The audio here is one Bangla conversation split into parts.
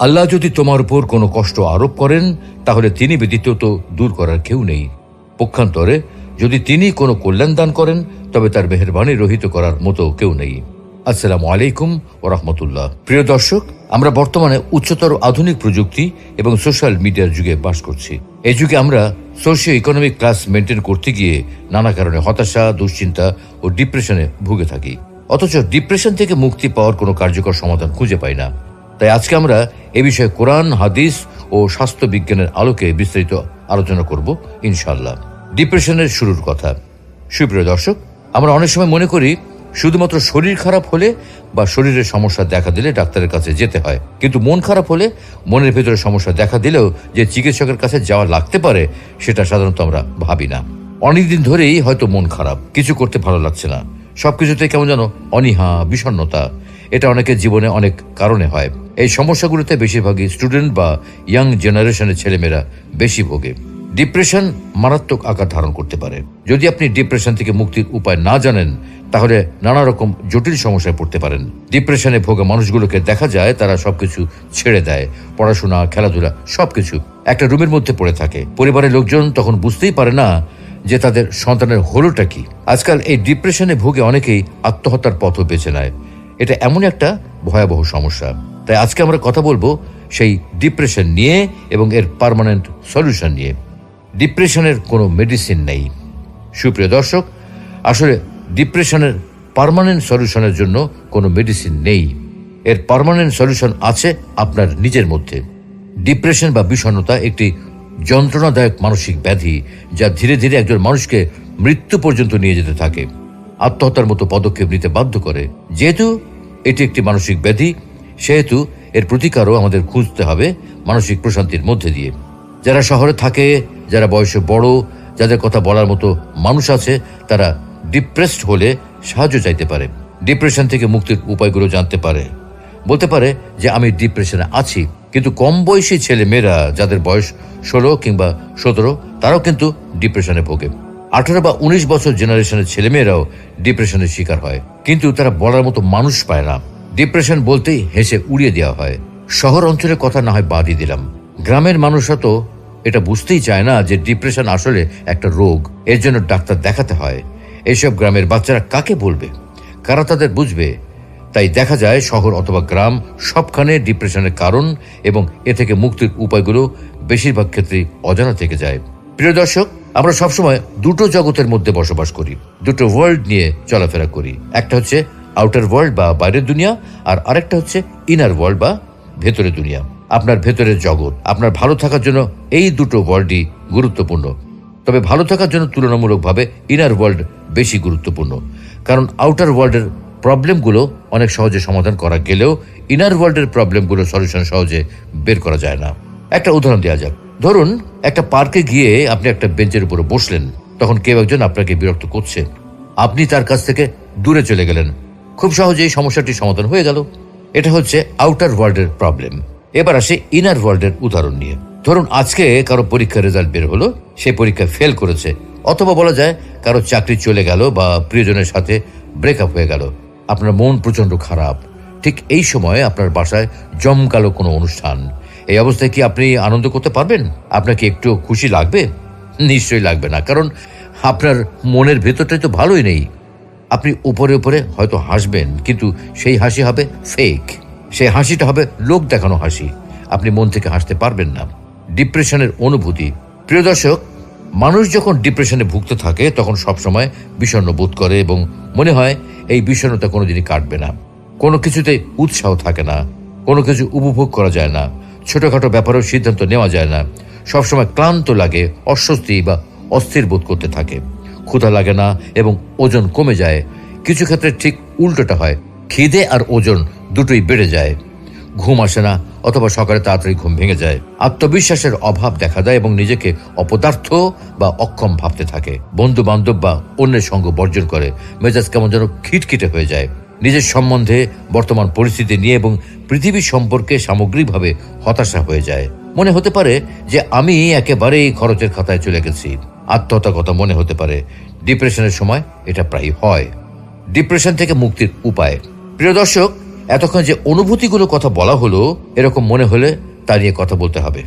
আল্লাহ যদি তোমার উপর কোনো কষ্ট আরোপ করেন, তাহলে তিনি ব্যতীত তো দূর করার কেউ নেই। পক্ষান্তরে, যদি তিনি কোনো কল্যাণ দান করেন, তবে তার মেহরবানি রহিত করার মতো কেউ নেই। আসসালামু আলাইকুম ও রহমতুল্লাহ প্রিয় দর্শক, আমরা বর্তমানে উচ্চতর আধুনিক প্রযুক্তি এবং সোশ্যাল মিডিয়ার যুগে বাস করছি। এই যুগে আমরা সোশিও ইকোনমিক ক্লাস মেনটেন করতে গিয়ে নানা কারণে হতাশা, দুশ্চিন্তা ও ডিপ্রেশনে ভুগে থাকি। অথচ ডিপ্রেশন থেকে মুক্তি পাওয়ার কোনো কার্যকর সমাধান খুঁজে পাই না। তাই আজকে আমরা এ বিষয়ে কোরআন, হাদিস ও স্বাস্থ্য বিজ্ঞানের আলোকে বিস্তারিত আলোচনা করব ইনশাল্লাহ ডিপ্রেশনের শুরুর কথা। সুপ্রিয় দর্শক, আমরা অনেক সময় মনে করি শুধুমাত্র শরীর খারাপ হলে বা শরীরের সমস্যা দেখা দিলে ডাক্তারের কাছে যেতে হয়। কিন্তু মন খারাপ হলে মনের ভেতরে সমস্যা দেখা দিলেও যে চিকিৎসকের কাছে যাওয়া লাগতে পারে, সেটা সাধারণত আমরা ভাবি না। অনেকদিন ধরেই হয়তো মন খারাপ, কিছু করতে ভালো লাগছে না। সবকিছুতে কেমন যেন অনীহা, বিষণ্ণতা। এটা অনেকের জীবনে অনেক কারণে হয়। এই সমস্যাগুলোতে বেশিরভাগই স্টুডেন্ট বা ইয়াং জেনারেশনের ছেলেমেয়েরা বেশি ভোগে। ডিপ্রেশন মারাত্মক আকার ধারণ করতে পারে। যদি আপনি ডিপ্রেশন থেকে মুক্তির উপায় না জানেন, তাহলে নানা রকম জটিল সমস্যায় পড়তে পারেন। ডিপ্রেশনে ভোগা মানুষগুলোকে দেখা যায়, তারা সবকিছু ছেড়ে দেয়। পড়াশোনা, খেলাধুলা, সবকিছু একটা রুমের মধ্যে পড়ে থাকে। পরিবারের লোকজন তখন বুঝতেই পারে না যে তাদের সন্তানের হলোটা কি। আজকাল এই ডিপ্রেশনে ভোগে অনেকেই আত্মহত্যার পথও বেছে নেয়। এটা এমন একটা ভয়াবহ সমস্যা। তাই আজকে আমরা কথা বলব সেই ডিপ্রেশন নিয়ে এবং এর পার্মানেন্ট সলিউশন নিয়ে। ডিপ্রেশনের কোনো মেডিসিন নেই। সুপ্রিয় দর্শক, আসলে ডিপ্রেশনের পার্মানেন্ট সলিউশনের জন্য কোনো মেডিসিন নেই। এর পারমানেন্ট সলিউশন আছে আপনার নিজের মধ্যে। ডিপ্রেশন বা বিষণ্ণতা একটি যন্ত্রণাদায়ক মানসিক ব্যাধি যা ধীরে ধীরে একজন মানুষকে মৃত্যু পর্যন্ত নিয়ে যেতে থাকে। আত্মহত্যার মতো পদক্ষেপ নিতে বাধ্য করে। যেহেতু এটি একটি মানসিক ব্যাধি, সেহেতু এর প্রতিকারও আমাদের খুঁজতে হবে মানসিক প্রশান্তির মধ্যে দিয়ে। যারা শহরে থাকে, যারা বয়সে বড়, যাদের কথা বলার মতো মানুষ আছে, তারা ডিপ্রেসড হলে সাহায্য চাইতে পারে। ডিপ্রেশন থেকে মুক্তির উপায়গুলো জানতে পারে। বলতে পারে যে, আমি ডিপ্রেশনে আছি। কিন্তু কম বয়সী ছেলে মেয়েরা যাদের বয়স ষোলো কিংবা সতেরো, তারাও কিন্তু ডিপ্রেশনে ভোগে। আঠারো বা উনিশ বছর জেনারেশনের ছেলেমেয়েরাও ডিপ্রেশনের শিকার হয়। কিন্তু তারা বলার মতো মানুষ পায় না। ডিপ্রেশন বলতেই হেসে উড়িয়ে দেওয়া হয়। শহর অঞ্চলের কথা না হয় বাদই দিলাম। গ্রামের মানুষরা তো এটা বুঝতেই চায় না যে ডিপ্রেশন আসলে একটা রোগ। এর জন্য ডাক্তার দেখাতে হয়। এইসব গ্রামের বাচ্চারা কাকে বলবে? কারা তাদের বুঝবে? তাই দেখা যায় শহর অথবা গ্রাম সবখানে ডিপ্রেশনের কারণ এবং এ থেকে মুক্তির উপায়গুলো বেশিরভাগ ক্ষেত্রেই অজানা থেকে যায়। প্রিয় দর্শক আমরা সবসময় দুটো জগতের মধ্যে বসবাস করি, দুটো ওয়ার্ল্ড নিয়ে চলাফেরা করি। একটা হচ্ছে আউটার ওয়ার্ল্ড বা বাইরের দুনিয়া, আর আরেকটা হচ্ছে ইনার ওয়ার্ল্ড বা ভেতরের দুনিয়া। আপনার ভেতরের জগৎ, আপনার ভালো থাকার জন্য এই দুটো ওয়ার্ল্ডই গুরুত্বপূর্ণ। তবে ভালো থাকার জন্য তুলনামূলকভাবে ইনার ওয়ার্ল্ড বেশি গুরুত্বপূর্ণ। কারণ আউটার ওয়ার্ল্ডের প্রবলেমগুলো অনেক সহজে সমাধান করা গেলেও ইনার ওয়ার্ল্ডের প্রবলেমগুলো সলিউশন সহজে বের করা যায় না। একটা উদাহরণ দেওয়া যাক। ধরুন, একটা পার্কে গিয়ে আপনি একটা বেঞ্চের উপরে বসলেন, তখন কেউ একজন আপনাকে বিরক্ত করছে। আপনি তার কাছ থেকে দূরে চলে গেলেন। খুব সহজেই সমস্যাটি সমাধান হয়ে গেল। এটা হচ্ছে আউটার ওয়ার্ল্ডের প্রবলেম এবার আসে ইনার ওয়ার্ল্ডের উদাহরণ নিয়ে। ধরুন, আজকে কারও পরীক্ষার রেজাল্ট বের হলো, সে পরীক্ষায় ফেল করেছে। অথবা বলা যায়, কারও চাকরি চলে গেল বা প্রিয়জনের সাথে ব্রেকআপ হয়ে গেল। আপনার মন প্রচণ্ড খারাপ। ঠিক এই সময় আপনার বাসায় জমকালো কোনো অনুষ্ঠান। এই অবস্থায় কি আপনি আনন্দ করতে পারবেন? আপনার কি একটু খুশি লাগবে? নিশ্চয়ই লাগবে না, কারণ আপনার মনের ভেতরটাই তো ভালোই নেই। আপনি উপরে উপরে হয়তো হাসবেন, কিন্তু সেই হাসি হবে ফেক সেই হাসিটা হবে লোক দেখানো হাসি। আপনি মন থেকে হাসতে পারবেন না। ডিপ্রেশনের অনুভূতি। প্রিয় দর্শক, মানুষ যখন ডিপ্রেশনে ভুগতে থাকে, তখন সবসময় বিষণ্ণ বোধ করে এবং মনে হয় এই বিষণ্ণতা কোনোদিনই কাটবে না। কোনো কিছুতে উৎসাহ থাকে না। কোনো কিছু উপভোগ করা যায় না। ছোটখাটো ব্যাপারেও সিদ্ধান্ত নেওয়া যায় না। সবসময় ক্লান্ত লাগে, অস্বস্তি বা অস্থির বোধ করতে থাকে। ক্ষুধা লাগে না এবং ওজন কমে যায়। কিছু ক্ষেত্রে ঠিক উল্টোটা হয়। খিদে আর ওজন দুটোই বেড়ে যায়। ঘুম আসে না অথবা সকালে তাড়াতাড়ি ঘুম ভেঙে যায়। আত্মবিশ্বাসের অভাব দেখা দেয় এবং নিজেকে অপদার্থ বা অক্ষম ভাবতে থাকে। বন্ধু বান্ধব বা অন্যের সঙ্গ বর্জন করে। মেজাজ কেমন যেন খিটখিটে হয়ে যায়। নিজের সম্বন্ধে বর্তমান পরিস্থিতি নিয়ে এবং পৃথিবী সম্পর্কে সামগ্রিকভাবে হতাশা হয়ে যায়। মনে হতে পারে যে আমি একেবারেই খরচের খাতায় চলে গেছি। আত্মহত্যা কথা মনে হতে পারে। ডিপ্রেশনের সময় এটা প্রায় হয়। ডিপ্রেশন থেকে মুক্তির উপায়। প্রিয় দর্শক, এতক্ষণ যে অনুভূতিগুলো কথা বলা হলো, এরকম মনে হলে তা নিয়ে কথা বলতে হবে।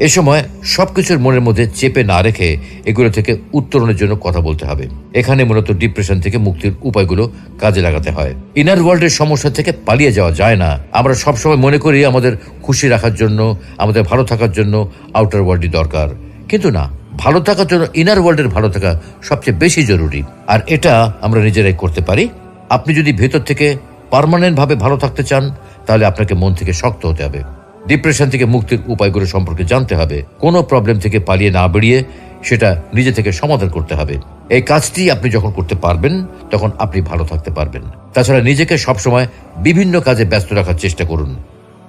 এ সময় সবকিছুর মনের মধ্যে চেপে না রেখে এগুলো থেকে উত্তরণের জন্য কথা বলতে হবে। এখানে মূলত ডিপ্রেশন থেকে মুক্তির উপায়গুলো কাজে লাগাতে হয়। ইনার ওয়ার্ল্ডের সমস্যা থেকে পালিয়ে যাওয়া যায় না। আমরা সবসময় মনে করি আমাদের খুশি রাখার জন্য, আমাদের ভালো থাকার জন্য আউটার ওয়ার্ল্ডই দরকার। কিন্তু না, ভালো থাকার জন্য ইনার ওয়ার্ল্ডের ভালো থাকা সবচেয়ে বেশি জরুরি। আর এটা আমরা নিজেরাই করতে পারি। আপনি যদি ভেতর থেকে পার্মানেন্ট ভাবে ভালো থাকতে চান, তাহলে আপনাকে মন থেকে শক্ত হতে হবে। ডিপ্রেশন থেকে মুক্তির উপায়গুলো সম্পর্কে জানতে হবে। কোনো প্রবলেম থেকে পালিয়ে না বেরিয়ে সেটা নিজে থেকে সমাধান করতে হবে। এই কাজটি আপনি যখন করতে পারবেন, তখন আপনি ভালো থাকতে পারবেন। তাছাড়া নিজেকে সবসময় বিভিন্ন কাজে ব্যস্ত রাখার চেষ্টা করুন।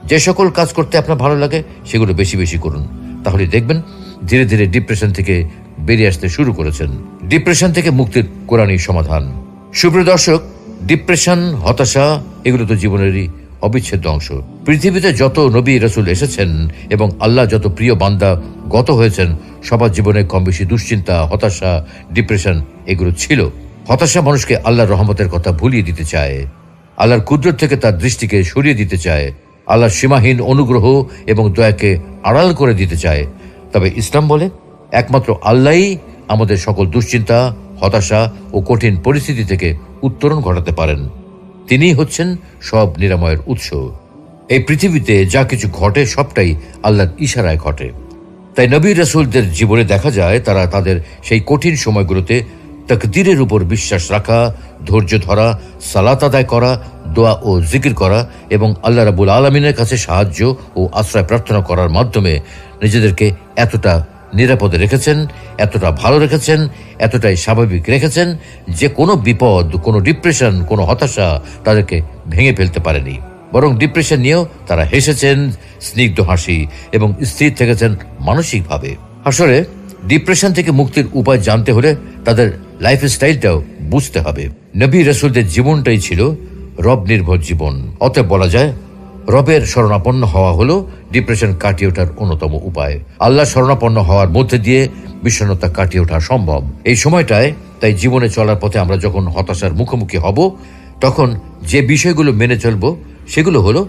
যে সকল কাজ করতে আপনার ভালো লাগে, সেগুলো বেশি বেশি করুন। তাহলে দেখবেন, ধীরে ধীরে ডিপ্রেশন থেকে বেরিয়ে আসতে শুরু করেছেন। ডিপ্রেশন থেকে মুক্তির কোরআনই সমাধান। সুপ্রিয় দর্শক ডিপ্রেশন হতাশা, এগুলো তো জীবনেরই অবিচ্ছেদ্য অংশ। পৃথিবীতে যত নবী রসুল এসেছেন এবং আল্লাহ যত প্রিয় বান্দা গত হয়েছেন, সবার জীবনে কম বেশি দুশ্চিন্তা, হতাশা, ডিপ্রেশন এগুলো ছিল। হতাশা মানুষকে আল্লাহর রহমতের কথা ভুলিয়ে দিতে চায়। আল্লাহর কুদরত থেকে তার দৃষ্টিকে সরিয়ে দিতে চায়। আল্লাহর সীমাহীন অনুগ্রহ এবং দয়াকে আড়াল করে দিতে চায়। তবে ইসলাম বলে, একমাত্র আল্লাহই আমাদের সকল দুশ্চিন্তা, হতাশা ও কঠিন পরিস্থিতি থেকে উত্তরণ ঘটাতে পারেন। তিনিই হচ্ছেন সব নিরাময়ের উৎস। এই পৃথিবীতে যা কিছু ঘটে, সবটাই আল্লাহর ইশারায় ঘটে। তাই নবী রসুলদের জীবনে দেখা যায়, তারা তাদের সেই কঠিন সময়গুলোতে তকদিরের উপর বিশ্বাস রাখা, ধৈর্য ধরা, সালাত আদায় করা, দোয়া ও জিকির করা এবং আল্লাহ রাবুল আলমিনের কাছে সাহায্য ও আশ্রয় প্রার্থনা করার মাধ্যমে নিজেদেরকে এতটা নিরাপদে রেখেছেন, এতটা ভালো রেখেছেন, এতটাই স্বাভাবিক রেখেছেন, যে কোনো বিপদ, কোনো ডিপ্রেশন কোনো হতাশা তাদেরকে ভেঙে ফেলতে পারেনি। বরং ডিপ্রেশন নিয়েও তারা হেসেছেন, স্নিগ্ধ হাসি এবং স্থির থেকেছেন মানসিকভাবে। আসলে ডিপ্রেশন থেকে মুক্তির উপায় জানতে হলে তাদের লাইফ স্টাইলটাও বুঝতে হবে। নবী রসুলদের জীবনটাই ছিল রব নির্ভর জীবন। অতএব বলা যায় রবের শরণাপন্ন হওয়া হলো ডিপ্রেশন কাটিয়ে ওঠার অন্যতম উপায়। আল্লাহ শরণাপন্ন হওয়ার মধ্যে দিয়ে বিষণ্ণতা কাটিয়ে ওঠা সম্ভব। এই সময়টায় তাই জীবনে চলার পথে আমরা যখন হতাশার মুখোমুখি হব, তখন যে বিষয়গুলো মেনে চলবো, সেগুলো হলো,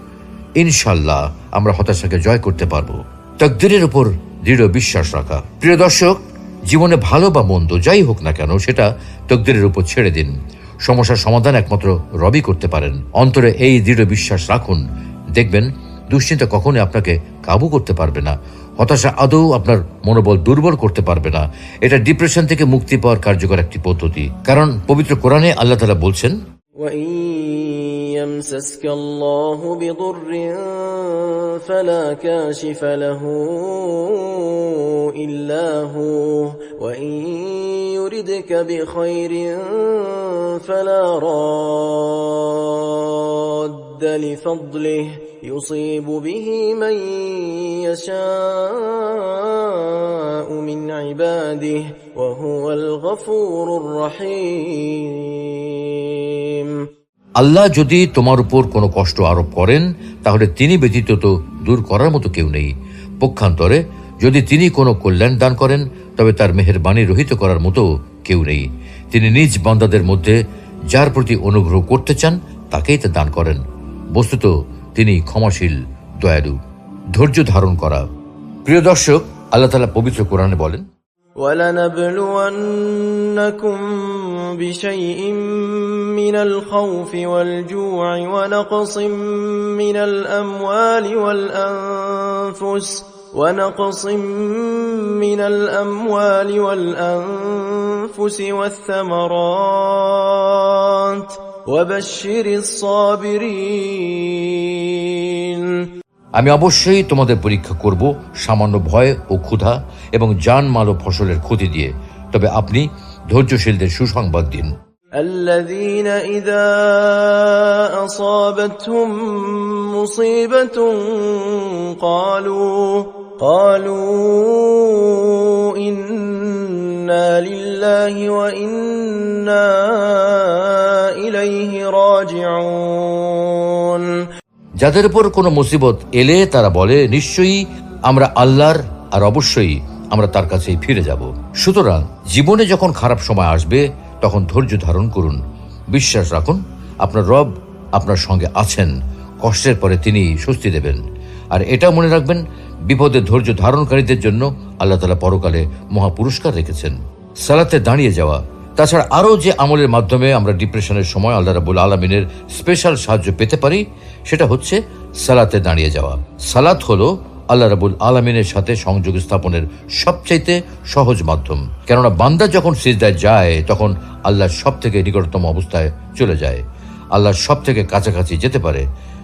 ইনশাল্লাহ আমরা হতাশাকে জয় করতে পারব। তকদিরের উপর দৃঢ় বিশ্বাস রাখা। প্রিয় দর্শক, জীবনে ভালো বা মন্দ যাই হোক না কেন, সেটা তকদিরের উপর ছেড়ে দিন। সমস্যার সমাধান একমাত্র রবি করতে পারেন। অন্তরে এই দৃঢ় বিশ্বাস রাখুন দেখবেন দুশ্চিন্তা কখনোই আপনাকে কাবু করতে পারবে না হতাশা আদৌ আপনার মনোবল দুর্বল করতে পারবে না এটা ডিপ্রেশন থেকে মুক্তি পাওয়ার কার্যকর একটি পদ্ধতি কারণ পবিত্র কোরআনে আল্লাহ তালা বলছেন وإن يمسسك الله بضر فلا كاشف له إلا هو وإن يردك بخير فلا راد لفضله يصيب به من يشاء من عباده وهو الغفور الرحيم আল্লাহ যদি তোমার উপর কোনো কষ্ট আরোপ করেন তাহলে তিনি ব্যতীত তো দূর করার মতো কেউ নেই পক্ষান্তরে যদি তিনি কোনো কল্যাণ দান করেন তবে তার মেহেরবাণী রহিত করার মতো কেউ নেই তিনি নিজ বান্দাদের মধ্যে যার প্রতি অনুগ্রহ করতে চান তাকেই তা দান করেন বস্তুত তিনি ক্ষমাশীল দয়ালু ধৈর্য ধারণ করা প্রিয় দর্শক আল্লাহ তালা পবিত্র কোরআনে বলেন ولنبلونكم بشيء من الخوف والجوع ونقص من الأموال والأنفس ونقص من الأموال والأنفس والثمرات وبشر الصابرين আমি অবশ্যই তোমাদের পরীক্ষা করব সামান্য ভয় ও ক্ষুধা এবং জান মাল ও ফসলের ক্ষতি দিয়ে তবে আপনি ধৈর্যশীলদের সুসংবাদ দিন الذين إذا أصابتهم مصيبة قالوا قالوا إنا لله وإنا إليه راجعون যাদের উপর কোনো মুসিবত এলে তারা বলে নিশ্চয়ই আমরা আল্লাহর আর অবশ্যই আমরা তার কাছেই ফিরে যাব সুতরাং জীবনে যখন খারাপ সময় আসবে তখন ধৈর্য ধারণ করুন বিশ্বাস রাখুন আপনার রব আপনার সঙ্গে আছেন কষ্টের পরে তিনি স্বস্তি দেবেন আর এটা মনে রাখবেন বিপদে ধৈর্য ধারণকারীদের জন্য আল্লাহ তালা পরকালে মহা পুরস্কার রেখেছেন। সালাতে দাঁড়িয়ে যাওয়া, তাছাড়া আরও যে আমলের মাধ্যমে আমরা ডিপ্রেশনের সময় আল্লাহ রাবুল আলমিনের স্পেশাল সাহায্য পেতে পারি, সেটা হচ্ছে সালাতে দাঁড়িয়ে যাওয়া। সালাত হলো আল্লাহ রাবুল আলমিনের সাথে সংযোগ স্থাপনের সবচাইতে সহজ মাধ্যম। কেননা বান্দা যখন সিজদায় যায়, তখন আল্লাহ সব থেকে নিকটতম অবস্থায় চলে যায়। আল্লাহ সব থেকে কাছাকাছি যেতে পারে।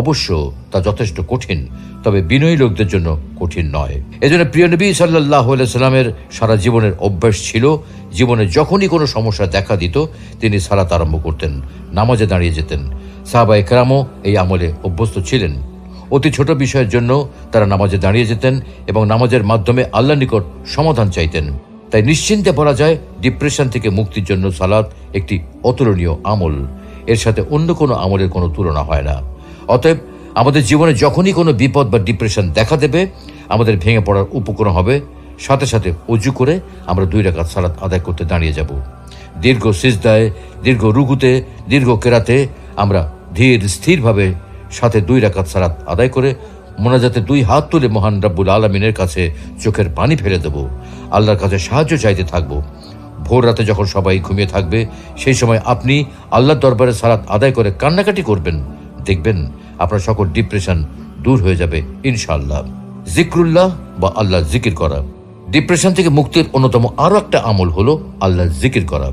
অবশ্য তা যথেষ্ট কঠিন, তবে বিনয়ী লোকদের জন্য কঠিন নয়। এজন্য প্রিয় নবী সাল্লাহ সাল্লামের সারা জীবনের অভ্যাস ছিল, জীবনে যখনই কোনো সমস্যা দেখা দিত, তিনি সালাত আরম্ভ করতেন, নামাজে দাঁড়িয়ে যেতেন। সাহাবা একরামও এই আমলে অভ্যস্ত ছিলেন। অতি ছোট বিষয়ের জন্য তারা নামাজে দাঁড়িয়ে যেতেন এবং নামাজের মাধ্যমে আল্লাহ নিকট সমাধান চাইতেন। তাই নিশ্চিন্তে বলা যায়, ডিপ্রেশন থেকে মুক্তির জন্য সালাত একটি অতুলনীয় আমল। এর সাথে অন্য কোনো আমলের কোনো তুলনা হয় না। অতএব আমাদের জীবনে যখনই কোনো বিপদ বা ডিপ্রেশন দেখা দেবে, আমাদের ভেঙে পড়ার উপক্রম হবে। সাথে সাথে অজু করে আমরা দুই রাকাত সালাত আদায় করতে দাঁড়িয়ে যাব। দীর্ঘ সিজদায়, দীর্ঘ রুগুতে দীর্ঘ কেরাতে আমরা ধীর, স্থিরভাবে সাথে দুই রাকাত সালাত আদায় করে মোনাজাতে দুই হাত তুলে মহান রাব্বুল আলমিনের কাছে চোখের পানি ফেলে দেব। আল্লাহর কাছে সাহায্য চাইতে থাকব। ভোর রাতে যখন সবাই ঘুমিয়ে থাকবে, সেই সময় আপনি আল্লাহর দরবারে সালাত আদায় করে কান্নাকাটি করবেন। দেখবেন আপনার সকল ডিপ্রেশন দূর হয়ে যাবে ইনশাআল্লাহ জিক্রুল্লাহ বা আল্লাহ জিকির করা ডিপ্রেশন থেকে মুক্তির অন্যতম আরও একটা আমল হলো আল্লাহ জিকির করা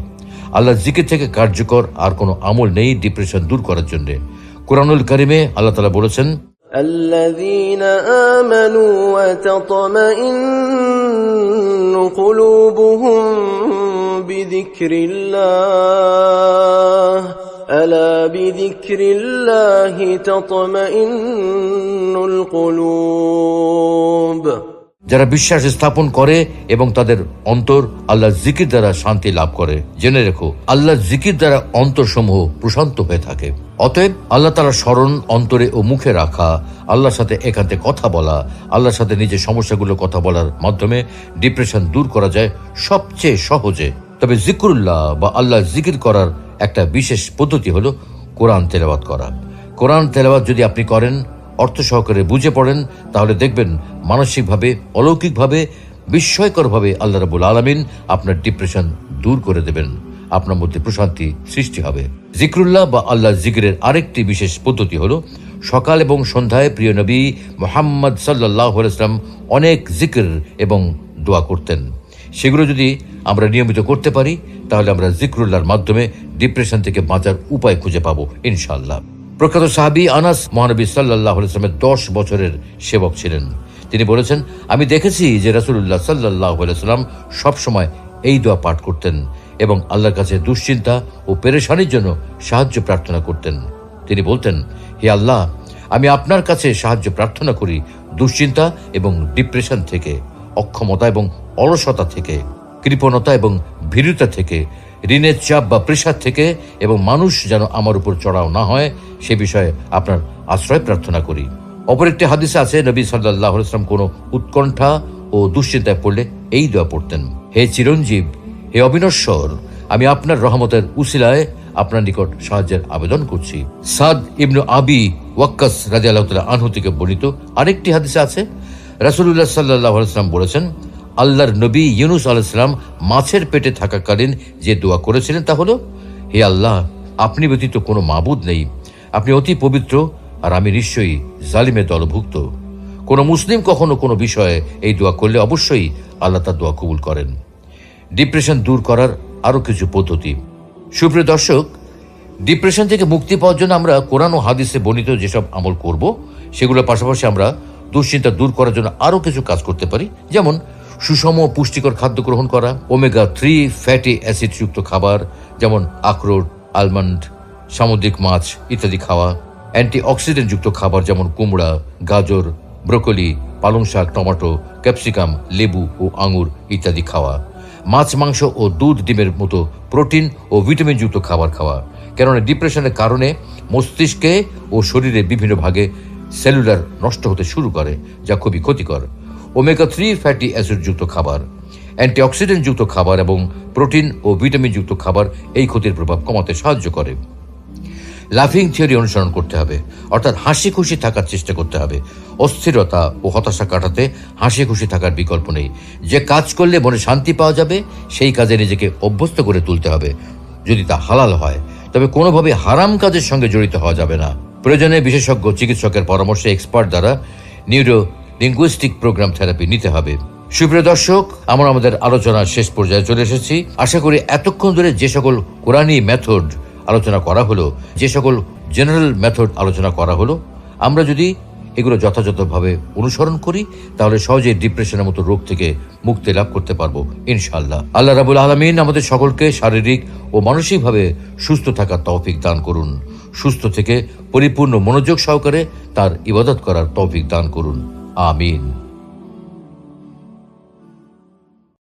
আল্লাহ জিকির থেকে কার্যকর আর কোনো আমল নেই ডিপ্রেশন দূর করার জন্য কোরআনুল কারিমে আল্লাহ তালা বলেছেন الذين آمنوا وتطمئن قلوبهم بذكر الله ألا بذكر الله تطمئن القلوب যারা বিশ্বাস স্থাপন করে এবং তাদের অন্তর আল্লাহ জিকির দ্বারা শান্তি লাভ করে জেনে রেখো আল্লাহ জিকির দ্বারা অন্তরসমূহ প্রশান্ত হয়ে থাকে অতএব আল্লাহ তারা স্মরণ অন্তরে ও মুখে রাখা আল্লাহর সাথে একান্তে কথা বলা আল্লাহর সাথে নিজের সমস্যাগুলো কথা বলার মাধ্যমে ডিপ্রেশন দূর করা যায় সবচেয়ে সহজে তবে জিকরুল্লাহ বা আল্লাহ জিকির করার একটা বিশেষ পদ্ধতি হলো কোরআন তেলাওয়াত করা। কোরআন তেলাওয়াত যদি আপনি করেন, অর্থ সহকারে বুঝে পড়েন, তাহলে দেখবেন মানসিকভাবে, অলৌকিকভাবে, বিস্ময়করভাবে আল্লাহ রাবুল আলমিন আপনার ডিপ্রেশন দূর করে দেবেন। আপনার মধ্যে প্রশান্তি সৃষ্টি হবে। জিক্রুল্লাহ বা আল্লাহ জিকিরের আরেকটি বিশেষ পদ্ধতি হলো, সকাল এবং সন্ধ্যায় প্রিয় নবী মোহাম্মদ সাল্লাহ ইসলাম অনেক জিকির এবং দোয়া করতেন। সেগুলো যদি আমরা নিয়মিত করতে পারি, তাহলে আমরা জিক্রুল্লাহর মাধ্যমে ডিপ্রেশন থেকে বাঁচার উপায় খুঁজে পাবো, ইনশাআল্লাহ। প্রখ্যাত সাহাবি আনাস মহানবী সাল্লাহ ইসলামের দশ বছরের সেবক ছিলেন। তিনি বলেছেন, আমি দেখেছি যে রাসুল্লাহ সাল্লাহ সাল্লাম সবসময় এই দোয়া পাঠ করতেন এবং আল্লাহর কাছে দুশ্চিন্তা ও পেরেশানির জন্য সাহায্য প্রার্থনা করতেন। তিনি বলতেন, হে আল্লাহ, আমি আপনার কাছে সাহায্য প্রার্থনা করি দুশ্চিন্তা এবং ডিপ্রেশন থেকে, অক্ষমতা এবং অলসতা থেকে। কৃপণতা এবং ভীরুতা থেকে, ঋণের চাপ বা প্রেশার থেকে এবং মানুষ যেন আমার উপর চড়াও না হয়, সে বিষয়ে আপনার আশ্রয় প্রার্থনা করি। অপর একটি হাদিসে আছে, নবী সাল্লাহ ইসলাম কোনো উৎকণ্ঠা ও দুশ্চিন্তায় পড়লে এই দোয়া পড়তেন, হে চিরঞ্জীব, হে অবিনশ্বর, আমি আপনার রহমতের উসিলায় আপনার নিকট সাহায্যের আবেদন করছি। সাদ ইবনু আবি ওয়াক্কাস রাজি আল্লাহ আনহু থেকে বর্ণিত আরেকটি হাদিসে আছে রাসুল্লাহ সাল্লাহ আলাইসলাম বলেছেন আল্লাহর নবী ইউনুস আলাইসালাম মাছের পেটে থাকাকালীন যে দোয়া করেছিলেন তা হলো, হে আল্লাহ, আপনি ব্যতীত কোনো মাবুদ নেই। আপনি অতি পবিত্র আর আমি নিশ্চয়ই জালিমে দলভুক্ত। কোনো মুসলিম কখনো কোনো বিষয়ে এই দোয়া করলে অবশ্যই আল্লাহ তার দোয়া কবুল করেন। ডিপ্রেশন দূর করার আরও কিছু পদ্ধতি। সুপ্রিয় দর্শক, ডিপ্রেশন থেকে মুক্তি পাওয়ার জন্য আমরা কোরআন ও হাদিসে বর্ণিত যেসব আমল করব, সেগুলোর পাশাপাশি আমরা দুশ্চিন্তা দূর করার জন্য আরও কিছু কাজ করতে পারি। যেমন সুষম পুষ্টিকর খাদ্য গ্রহণ করা ওমেগা থ্রি ফ্যাটি অ্যাসিডযুক্ত খাবার, যেমন আখরোট আলমন্ড সামুদ্রিক মাছ ইত্যাদি খাওয়া অ্যান্টি অক্সিডেন্টযুক্ত খাবার যেমন কুমড়া, গাজর, ব্রোকলি, পালং শাক, টমেটো ক্যাপসিকাম লেবু ও আঙুর ইত্যাদি খাওয়া। মাছ, মাংস ও দুধ, ডিমের মতো প্রোটিন ও ভিটামিনযুক্ত খাবার খাওয়া। কেননা ডিপ্রেশনের কারণে মস্তিষ্কে ও শরীরের বিভিন্ন ভাগে সেলুলার নষ্ট হতে শুরু করে, যা খুবই ক্ষতিকর। ওমেগা থ্রি ফ্যাটি অ্যাসিডযুক্ত খাবার অ্যান্টিঅক্সিডেন্টযুক্ত খাবার এবং প্রোটিন ও ভিটামিনযুক্ত খাবার এই ক্ষতির প্রভাব কমাতে সাহায্য করে। লাফিং থিওরি অনুসরণ করতে হবে, অর্থাৎ হাসি খুশি থাকার চেষ্টা করতে হবে। অস্থিরতা ও হতাশা কাটাতে হাসি খুশি থাকার বিকল্প নেই। যে কাজ করলে মনে শান্তি পাওয়া যাবে, সেই কাজে নিজেকে অভ্যস্ত করে তুলতে হবে। যদি তা হালাল হয়, তবে কোনোভাবে হারাম কাজের সঙ্গে জড়িত হওয়া যাবে না। প্রয়োজনে বিশেষজ্ঞ, চিকিৎসকের পরামর্শে এক্সপার্ট দ্বারা নিউরো লিঙ্গুইস্টিক প্রোগ্রাম থেরাপি নিতে হবে। সুপ্রিয় দর্শক, আমরা আমাদের আলোচনার শেষ পর্যায়ে চলে এসেছি। আশা করি এতক্ষণ ধরে যে সকল কোরআনী মেথড আলোচনা করা হলো, যে সকল জেনারেল মেথড আলোচনা করা হলো, আমরা যদি এগুলো যথাযথভাবে অনুসরণ করি, তাহলে সহজেই ডিপ্রেশনের মতো রোগ থেকে মুক্তি লাভ করতে পারব ইনশাল্লাহ আল্লাহ রাবুল আলমিন আমাদের সকলকে শারীরিক ও মানসিকভাবে সুস্থ থাকার তৌফিক দান করুন। সুস্থ থেকে পরিপূর্ণ মনোযোগ সহকারে তার ইবাদত করার তৌফিক দান করুন। Amen.